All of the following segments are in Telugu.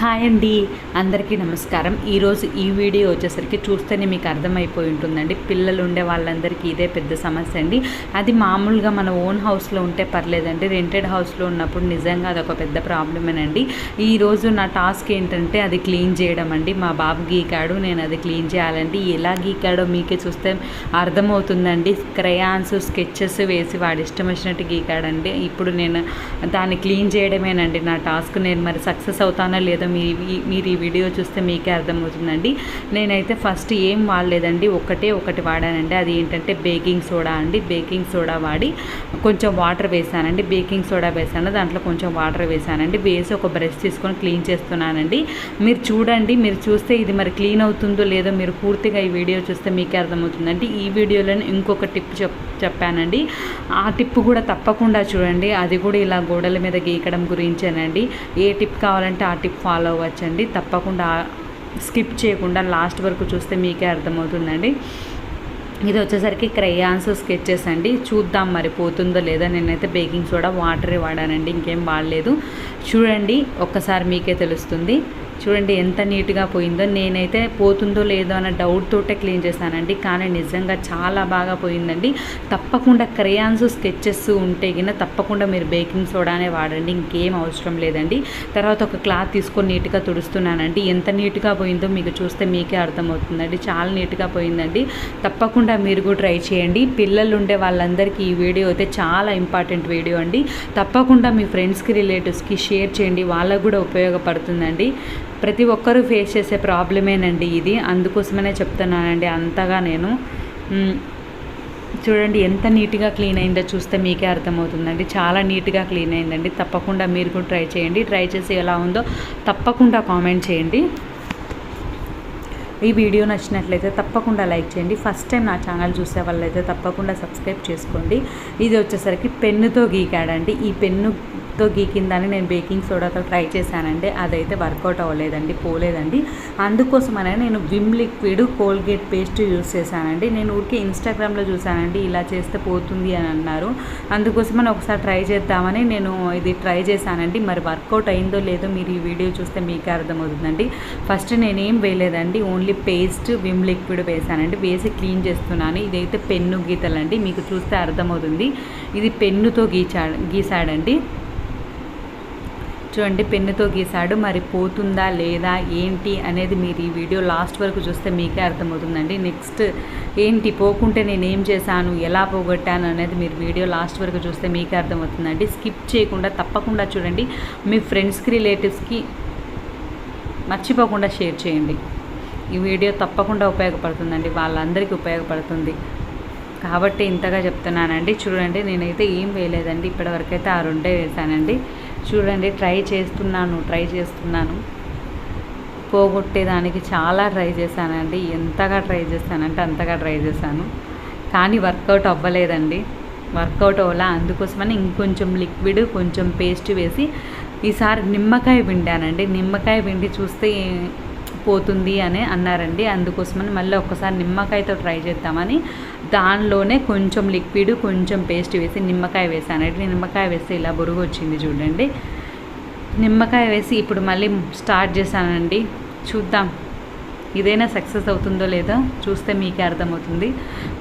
హాయ్ అండి. అందరికీ నమస్కారం. ఈరోజు ఈ వీడియో వచ్చేసరికి చూస్తేనే మీకు అర్థమైపోయి ఉంటుందండి. పిల్లలు ఉండే వాళ్ళందరికీ ఇదే పెద్ద సమస్య అండి. అది మామూలుగా మన ఓన్ హౌస్లో ఉంటే పర్లేదండి. రెంటెడ్ హౌస్లో ఉన్నప్పుడు నిజంగా అదొక పెద్ద ప్రాబ్లమేనండి. ఈరోజు నా టాస్క్ ఏంటంటే అది క్లీన్ చేయడం అండి. మా బాబు గీకాడు నేను అది క్లీన్ చేయాలండి. ఎలా గీకాడో మీకే చూస్తే అర్థమవుతుందండి. క్రయాన్స్ స్కెచెస్ వేసి వాడు ఇష్టం వచ్చినట్టు గీకాడండి. ఇప్పుడు నేను దాన్ని క్లీన్ చేయడమేనండి నా టాస్క్. నేను మరి సక్సెస్ అవుతానో లేదో మీ మీరు ఈ వీడియో చూస్తే మీకే అర్థమవుతుందండి. నేనైతే ఫస్ట్ ఏం వాడలేదండి. ఒకటే ఒకటి వాడానండి. అది ఏంటంటే బేకింగ్ సోడా అండి. బేకింగ్ సోడా వాడి కొంచెం వాటర్ వేసానండి. బేకింగ్ సోడా వేసాను. దాంట్లో కొంచెం వాటర్ వేసానండి. వేసి ఒక బ్రష్ తీసుకొని క్లీన్ చేస్తున్నానండి. మీరు చూడండి. మీరు చూస్తే ఇది మరి క్లీన్ అవుతుందో లేదో మీరు పూర్తిగా ఈ వీడియో చూస్తే మీకే అర్థమవుతుందండి. ఈ వీడియోలోనే ఇంకొక టిప్ చెప్ చెప్పానండి. ఆ టిప్ కూడా తప్పకుండా చూడండి. అది కూడా ఇలా గోడల మీద గీకడం గురించేనండి. ఏ టిప్ కావాలంటే ఆ టిప్ ఫాలో అవ్వచ్చండి. తప్పకుండా స్కిప్ చేయకుండా లాస్ట్ వరకు చూస్తే మీకే అర్థమవుతుందండి. ఇది వచ్చేసరికి క్రయాన్స్ స్కెచెస్ అండి. చూద్దాం మరి పోతుందో లేదో. నేనైతే బేకింగ్ సోడా వాటరే వాడానండి. ఇంకేం వాడలేదు. చూడండి ఒక్కసారి మీకే తెలుస్తుంది. చూడండి ఎంత నీట్గా పోయిందో నేనైతే పోతుందో లేదో అన్న డౌట్ తోటే క్లీన్ చేశానండి. కానీ నిజంగా చాలా బాగా పోయిందండి. తప్పకుండా క్రయాన్స్ స్కెచెస్ ఉంటే కింద తప్పకుండా మీరు బేకింగ్ సోడానే వాడండి. ఇంకేం అవసరం లేదండి. తర్వాత ఒక క్లాత్ తీసుకొని నీట్గా తుడుస్తున్నానండి. ఎంత నీట్గా పోయిందో మీకు చూస్తే మీకే అర్థమవుతుందండి. చాలా నీట్గా పోయిందండి. తప్పకుండా మీరు కూడా ట్రై చేయండి. పిల్లలు ఉండే వాళ్ళందరికీ ఈ వీడియో అయితే చాలా ఇంపార్టెంట్ వీడియో అండి. తప్పకుండా మీ ఫ్రెండ్స్కి రిలేటివ్స్కి షేర్ చేయండి. వాళ్ళకు కూడా ఉపయోగపడుతుందండి. ప్రతి ఒక్కరూ ఫేస్ చేసే ప్రాబ్లమేనండి ఇది. అందుకోసమనే చెప్తున్నానండి అంతగా నేను. చూడండి ఎంత నీట్గా క్లీన్ అయిందో చూస్తే మీకే అర్థమవుతుందండి. చాలా నీట్గా క్లీన్ అయిందండి. తప్పకుండా మీరు కూడా ట్రై చేయండి. ట్రై చేసి ఎలా ఉందో తప్పకుండా కామెంట్ చేయండి. ఈ వీడియో నచ్చినట్లయితే తప్పకుండా లైక్ చేయండి. ఫస్ట్ టైం నా ఛానల్ చూసే వాళ్ళైతే తప్పకుండా సబ్స్క్రైబ్ చేసుకోండి. ఇది వచ్చేసరికి పెన్నుతో గీకాడండి. ఈ పెన్నుతో గీకిందని నేను బేకింగ్ సోడాతో ట్రై చేశానండి. అదైతే వర్కౌట్ అవ్వలేదండి పోలేదండి. అందుకోసమనే నేను Vim liquid Colgate paste use చేశానండి. నేను ఊరికే ఇన్స్టాగ్రామ్లో చూశానండి ఇలా చేస్తే పోతుంది అని అన్నారు. అందుకోసమని ఒకసారి ట్రై చేద్దామని నేను ఇది ట్రై చేశానండి. మరి వర్కౌట్ అయిందో లేదో మీరు ఈ వీడియో చూస్తే మీకే అర్థమవుతుందండి. ఫస్ట్ నేనేం వేయలేదండి ఓన్లీ పేస్ట్ విమ్ లిక్విడ్ వేసానండి. వేసి క్లీన్ చేస్తున్నాను. ఇదైతే పెన్ను గీతలండి. మీకు చూస్తే అర్థమవుతుంది. ఇది పెన్నుతో గీచా గీసాడండి. చూడండి పెన్నుతో గీసాడు. మరి పోతుందా లేదా ఏంటి అనేది మీరు ఈ వీడియో లాస్ట్ వరకు చూస్తే మీకే అర్థమవుతుందండి. నెక్స్ట్ ఏంటి పోకుంటే నేను ఏం చేశాను ఎలా పోగొట్టాను అనేది మీరు వీడియో లాస్ట్ వరకు చూస్తే మీకే అర్థమవుతుందండి. స్కిప్ చేయకుండా తప్పకుండా చూడండి. మీ ఫ్రెండ్స్కి రిలేటివ్స్కి మర్చిపోకుండా షేర్ చేయండి. ఈ వీడియో తప్పకుండా ఉపయోగపడుతుందండి వాళ్ళందరికీ ఉపయోగపడుతుంది. కాబట్టి ఇంతగా చెప్తున్నానండి. చూడండి నేనైతే ఏం వేయలేదండి. ఇప్పటివరకైతే ఆ రెండే వేసానండి చూడండి ట్రై చేస్తున్నాను ట్రై చేస్తున్నాను. పోగొట్టేదానికి చాలా ట్రై చేశానండి. ఎంతగా ట్రై చేశానంటే అంతగా ట్రై చేశాను. కానీ వర్కౌట్ అవ్వలేదండి. వర్కౌట్ అవ్వలా? అందుకోసమని ఇంకొంచెం లిక్విడ్ కొంచెం పేస్ట్ వేసి ఈసారి నిమ్మకాయ పిండానండి. నిమ్మకాయ పిండి చూస్తే పోతుంది అని అన్నారండి. అందుకోసమని మళ్ళీ ఒక్కసారి నిమ్మకాయతో ట్రై చేద్దామని దానిలోనే కొంచెం లిక్విడ్ కొంచెం పేస్ట్ వేసి నిమ్మకాయ వేసానండి నిమ్మకాయ వేస్తే ఇలా బొరుగు వచ్చింది చూడండి. నిమ్మకాయ వేసి ఇప్పుడు మళ్ళీ స్టార్ట్ చేశానండి. చూద్దాం. ఇదైనా సక్సెస్ అవుతుందో లేదో చూస్తే మీకే అర్థమవుతుంది.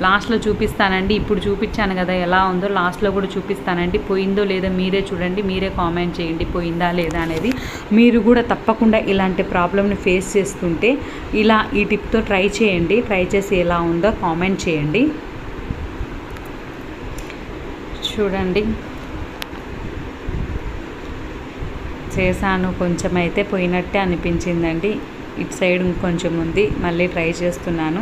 లాస్ట్లో చూపిస్తానండి ఇప్పుడు చూపించాను కదా ఎలా ఉందో లాస్ట్లో కూడా చూపిస్తానండి పోయిందో లేదో మీరే చూడండి మీరే కామెంట్ చేయండి పోయిందా లేదా అనేది. మీరు కూడా తప్పకుండా ఇలాంటి ప్రాబ్లమ్ని ఫేస్ చేస్తుంటే ఇలా ఈ టిప్తో ట్రై చేయండి ట్రై చేసి ఎలా ఉందో కామెంట్ చేయండి. చూడండి. చేశాను కొంచెం అయితే పోయినట్టే అనిపించిందండి. ఇటు సైడ్ ఇంకొంచెం ఉంది మళ్ళీ ట్రై చేస్తున్నాను.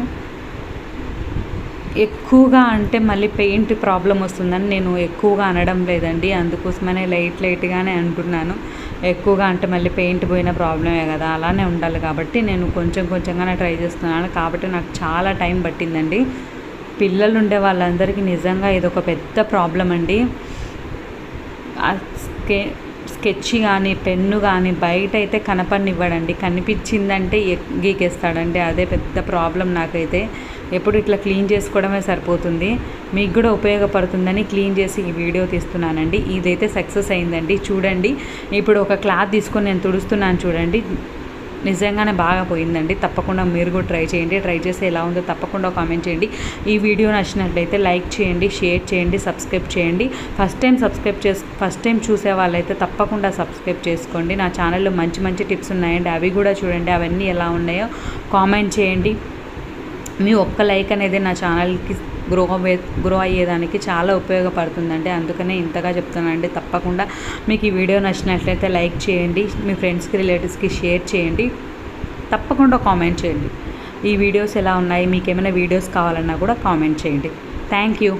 ఎక్కువగా అంటే మళ్ళీ పెయింట్ ప్రాబ్లం వస్తుందని నేను ఎక్కువగా అనడం లేదండి అందుకోసమనే లైట్ లైట్గానే అంటున్నాను. ఎక్కువగా అంటే మళ్ళీ పెయింట్ పోయిన ప్రాబ్లమే కదా అలానే ఉండాలి కాబట్టి నేను కొంచెం కొంచెంగానే ట్రై చేస్తున్నాను. కాబట్టి నాకు చాలా టైం పట్టిందండి. పిల్లలు ఉండే వాళ్ళందరికీ నిజంగా ఇది ఒక పెద్ద ప్రాబ్లం అండి స్కెచ్ కానీ పెన్ను కానీ బయట అయితే కనపడినివ్వడండి. కనిపించిందంటే గీకేస్తాడండి. అదే పెద్ద ప్రాబ్లం నాకైతే. ఎప్పుడు ఇట్లా క్లీన్ చేసుకోవడమే సరిపోతుంది. మీకు కూడా ఉపయోగపడుతుందని క్లీన్ చేసి ఈ వీడియో తీస్తున్నానండి. ఇదైతే సక్సెస్ అయిందండి. చూడండి. ఇప్పుడు ఒక క్లాత్ తీసుకొని నేను తుడుస్తున్నాను చూడండి. నిజంగానే బాగా పోయిందండి. తప్పకుండా మీరు కూడా ట్రై చేయండి. ట్రై చేసి ఎలా ఉందో తప్పకుండా కామెంట్ చేయండి. ఈ వీడియో నచ్చినట్లయితే లైక్ చేయండి షేర్ చేయండి సబ్స్క్రైబ్ చేయండి. ఫస్ట్ టైం సబ్స్క్రైబ్ చేసి ఫస్ట్ టైం చూసే వాళ్ళైతే తప్పకుండా సబ్స్క్రైబ్ చేసుకోండి. నా ఛానల్లో మంచి మంచి టిప్స్ ఉన్నాయండి. అవి కూడా చూడండి. అవన్నీ ఎలా ఉన్నాయో కామెంట్ చేయండి. మీ ఒక్క లైక్ అనేది నా ఛానల్కి గ్రో అవే గ్రో అయ్యేదానికి చాలా ఉపయోగపడుతుందండి. అందుకనే ఇంతగా చెప్తున్నానండి. తప్పకుండా మీకు ఈ వీడియో నచ్చినట్లయితే లైక్ చేయండి. మీ ఫ్రెండ్స్కి రిలేటివ్స్కి షేర్ చేయండి. తప్పకుండా కామెంట్ చేయండి. ఈ వీడియోస్ ఎలా ఉన్నాయి? మీకు ఏమైనా వీడియోస్ కావాలన్నా కూడా కామెంట్ చేయండి. Thank you.